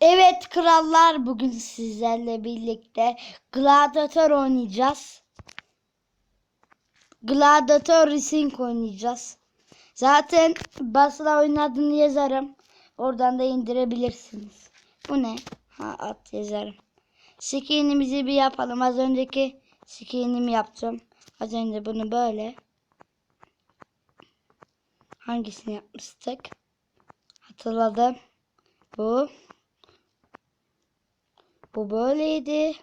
Evet krallar bugün sizlerle birlikte Gladiator oynayacağız. Gladiator Racing oynayacağız. Zaten basla oynadığını yazarım. Oradan da indirebilirsiniz. Bu ne? Ha at yazarım. Skinimizi bir yapalım. Az önceki skinimi yapacağım. Az önce bunu böyle. Hangisini yapmıştık? Hatırladım. Bu. Bu böyleydi.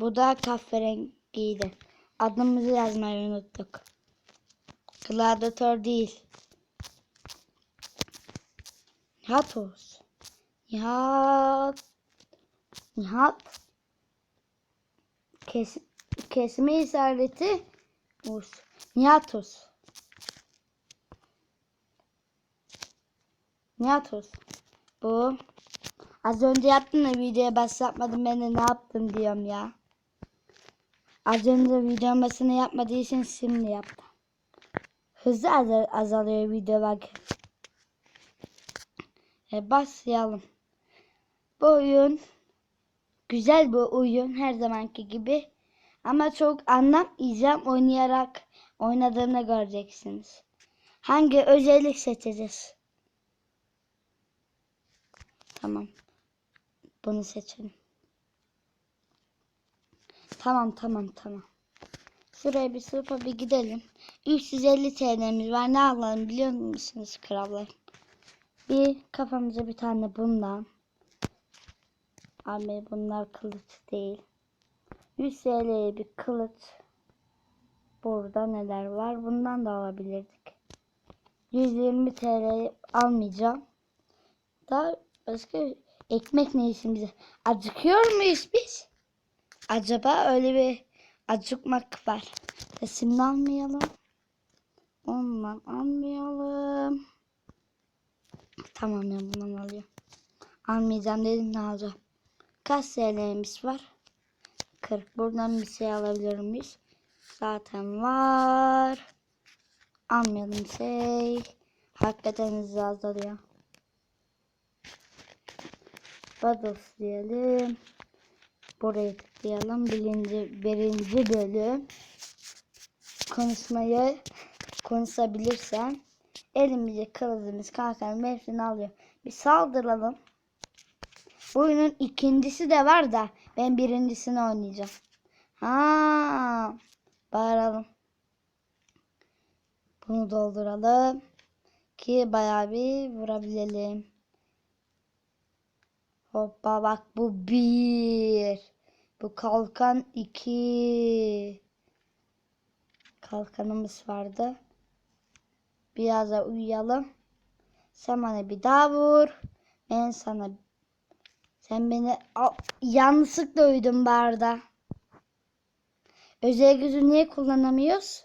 Bu da kahverengiydi. Adımızı yazmayı unuttuk. Gladiator değil. Nihat Oğuz. Nihat. Nihat. Kes, kesme işareti Oğuz. Nihat Oğuz. Nihat Oğuz. Bu. Az önce yaptım da videoya bas yapmadım ben de ne yaptım diyorum ya. Az önce videonun başını yapmadığı için şimdi yaptım. Hızlı azal azalıyor video bak. E, başlayalım. Bu oyun güzel bir oyun her zamanki gibi. Ama çok anlamayacağım oynayarak oynadığını göreceksiniz. Hangi özellik seçeceğiz? Tamam. Bunu seçelim. Tamam tamam tamam. Şuraya bir sınıfa bir gidelim. 350 TL'miz var. Ne alalım biliyor musunuz krallar? Bir kafamıza bir tane bundan. Abi bunlar kılıç değil. 100 TL'ye bir kılıç. Burada neler var? Bundan da alabilirdik. 120 TL almayacağım. Daha başka ekmek ne işimize? Acıkıyor muyuz biz? Acaba öyle bir acıkmak var. Resimini almayalım. Ondan almayalım. Tamam ya bundan alıyorum. Almayacağım dedim ne alacağım. Kaç TL'miz var? 40. Buradan bir şey alabilir miyiz? Zaten var. Almayalım şey. Hakikaten hızlı azalıyor. Battles diyelim. Buraya tıklayalım. Birinci, birinci bölüm. Konuşmayı konuşabilirsem elimize kılıcımız kalkan hepsini alıyor. Bir saldıralım. Bu oyunun ikincisi de var da ben birincisini oynayacağım. Ha, bağıralım. Bunu dolduralım ki bayağı bir vurabilelim. Hoppa bak bu bir. Bu kalkan iki. Kalkanımız vardı. Biraz da uyuyalım. Sen bana bir daha vur. Ben sana sen beni Al, yanlışlıkla uyudun barda. Özel gücü niye kullanamıyoruz?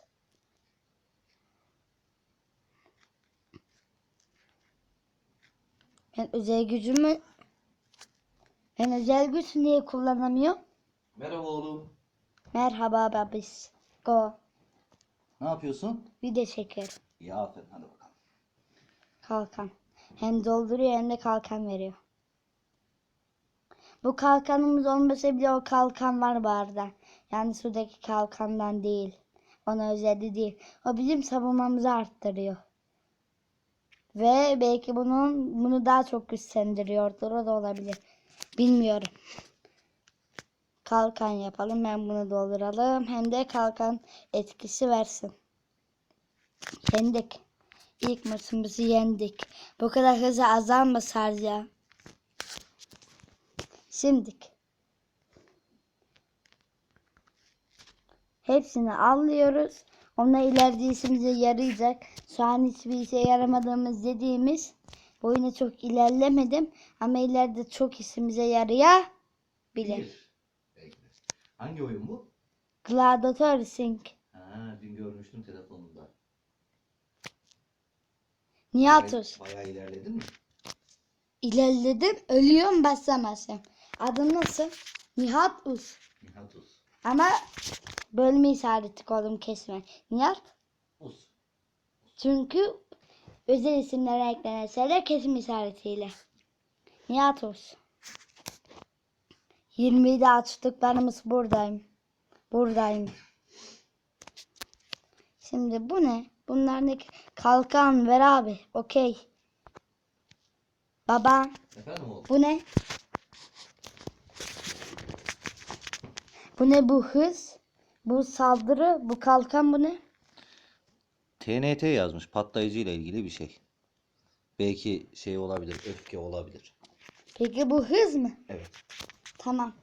Ben özel gücümü ben özel güç niye kullanamıyorum? Merhaba oğlum. Merhaba babis. Go. Ne yapıyorsun? Video çekiyorum. İyi aferin hadi bakalım. Kalkan. Hem dolduruyor hem de kalkan veriyor. Bu kalkanımız olmasa bile o kalkan var bu arada. Yani sudaki kalkandan değil. Ona özelliği değil. O bizim savunmamızı arttırıyor. Ve belki bunun bunu daha çok güçlendiriyordur. O da olabilir. Bilmiyorum. Kalkan yapalım. Hem bunu dolduralım. Hem de kalkan etkisi versin. Yendik. İlk maçımızı yendik. Bu kadar hızlı azalmasar ya. Şimdik. Hepsini alıyoruz. Onlar ileride işimize yarayacak. Şu an hiçbir işe yaramadığımız dediğimiz oyuna çok ilerlemedim. Ama ileride çok işimize yarayabilir. Bekle. Hangi oyun bu? Gladiator Racing. Ha, dün görmüştüm telefonumda. Nihatus. Bayağı, bayağı ilerledin mi? İlerledim. Ölüyorum basamazsam. Adın nasıl? Nihat Us. Nihatus. Ama bölme işareti koydum kesme. Nihat? Us. Çünkü özel isimlere eklenen şeyler kesim işaretiyle. Nihat olsun. 20'yi açtıklarımız buradayım. Buradayım. Şimdi bu ne? Bunlar ne? Kalkan ver abi. Okey. Baba Efendim oğlum? bu ne? Bu ne bu hız? Bu saldırı, bu kalkan bu ne? TNT yazmış. Patlayıcı ile ilgili bir şey. Belki şey olabilir. Öfke olabilir. Peki bu hız mı? Evet. Tamam.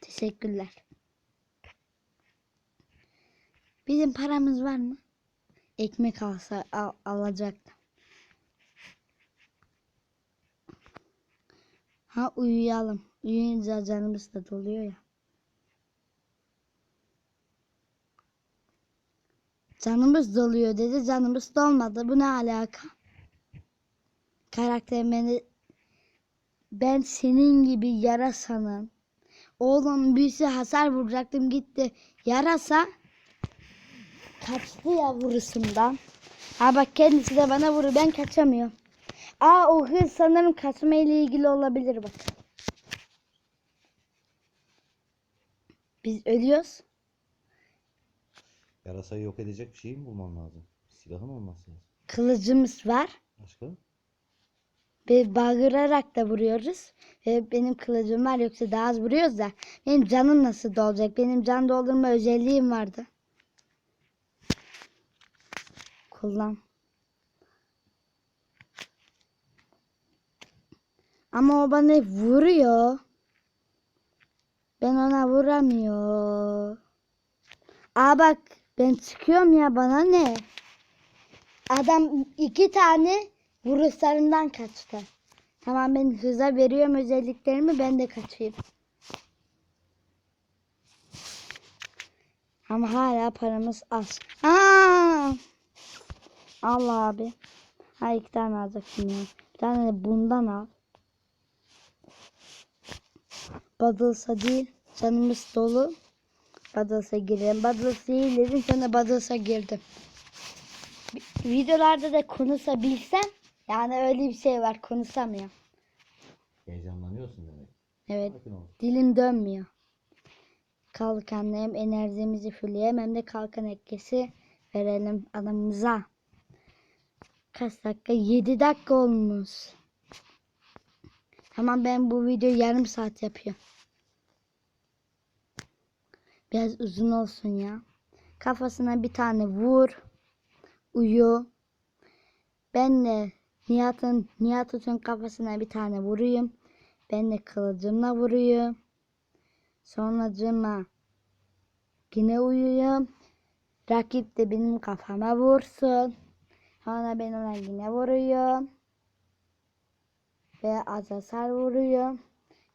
Teşekkürler. Bizim paramız var mı? Ekmek alsa al, alacaktım. Ha uyuyalım. Uyuyunca canımız da doluyor ya. Canımız doluyor dedi. Canımız dolmadı. Bu ne alaka? Karakterim beni ben senin gibi yarasanın Oğlum büyüsü hasar vuracaktım gitti. Yarasa kaçtı ya vurusumdan. Ha bak kendisi de bana vurur. Ben kaçamıyorum. Aa o hız sanırım kaçma ile ilgili olabilir bak. Biz ölüyoruz. Yarasayı yok edecek bir şey mi bulman lazım? Silahın olması lazım. Kılıcımız var. Başka? Ve bağırarak da vuruyoruz. Ve benim kılıcım var yoksa daha az vuruyoruz da. Benim canım nasıl dolacak? Benim can doldurma özelliğim vardı. Kullan. Ama o bana vuruyor. Ben ona vuramıyor. Aa bak ben çıkıyorum ya bana ne? Adam iki tane vuruşlarından kaçtı. Tamam ben hıza veriyorum özelliklerimi ben de kaçayım. Ama hala paramız az. Aa! Al abi. Ha iki tane alacaksın ya. Bir tane de bundan al. Badılsa değil. Canımız dolu. Badılsa girelim. Badılsa iyi dedim. Sonra Badılsa girdim. Vi- Videolarda da konuşabilsem yani öyle bir şey var konuşamıyorum. Heyecanlanıyorsun demek. Evet dilim dönmüyor. Kalkan hem enerjimizi fulleyem hem de kalkan etkisi verelim adamımıza. Kaç dakika? 7 dakika olmuş. Tamam ben bu videoyu yarım saat yapıyorum. Biraz uzun olsun ya. Kafasına bir tane vur. Uyu. Ben de Nihat'ın Nihat'ın kafasına bir tane vurayım. Ben de kılıcımla vuruyum. Sonracıma yine uyuyum. Rakip de benim kafama vursun. Sonra ben ona yine vuruyorum. Ve az hasar vuruyorum.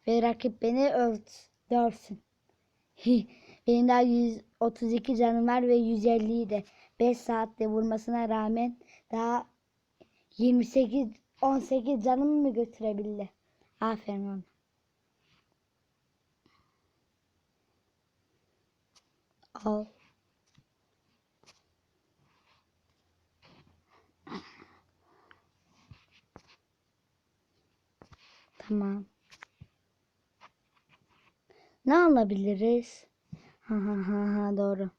Ve rakip beni öldürsün. Benim daha 132 canım var ve 150'yi de 5 saatte vurmasına rağmen daha 28 18 canımı mı götürebildi? Aferin ona. Al. Tamam. Ne alabiliriz? Ha ha ha ha doğru.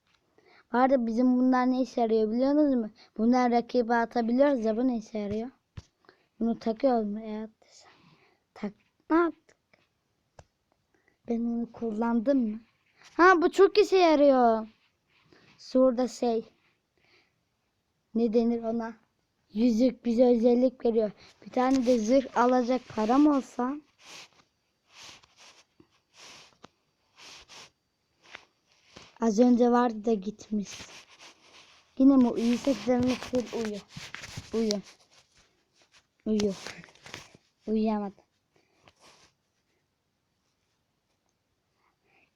Vardı bizim bunlar ne işe yarıyor biliyorsunuz mu? Bunlar rakibe atabiliyoruz da bu ne işe yarıyor? Bunu takıyoruz mu? Evet. Tak. Ne yaptık? Ben onu kullandım mı? Ha bu çok işe yarıyor. Şurada şey. Ne denir ona? Yüzük bize özellik veriyor. Bir tane de zırh alacak param olsa. Az önce vardı da gitmiş. Yine mi uyusak canımı full uyu. Uyu. Uyu. Uyuyamadım.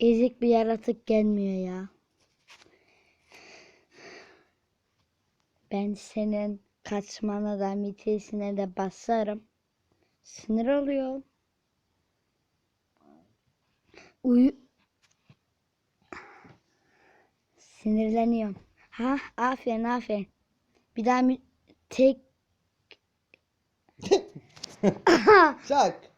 Ezik bir yaratık gelmiyor ya. Ben senin kaçmana da mitesine de basarım. Sinir oluyor. Uyu. Sinirleniyorum. Ha, aferin aferin. Bir daha mü- tek Çak.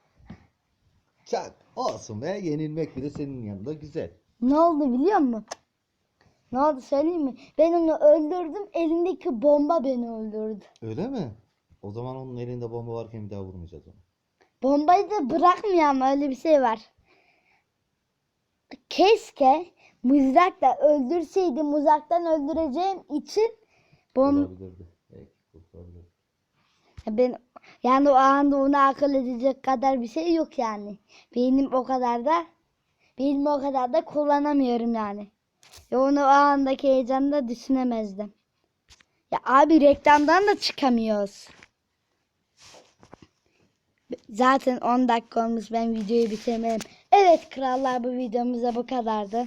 Çak. Olsun be yenilmek bile senin yanında güzel. Ne oldu biliyor musun? Ne oldu söyleyeyim mi? Ben onu öldürdüm. Elindeki bomba beni öldürdü. Öyle mi? O zaman onun elinde bomba varken bir daha vurmayacağız onu. Bombayı da bırakmıyor ama öyle bir şey var. Keşke mızrakla öldürseydim uzaktan öldüreceğim için bom Olabilirdi. Belki kurtulabilirdi. ben yani o anda onu akıl edecek kadar bir şey yok yani. Benim o kadar da benim o kadar da kullanamıyorum yani. Ve onu o andaki heyecanda düşünemezdim. Ya abi reklamdan da çıkamıyoruz. Zaten 10 dakika olmuş ben videoyu bitirmedim. Evet krallar bu videomuzda bu kadardı.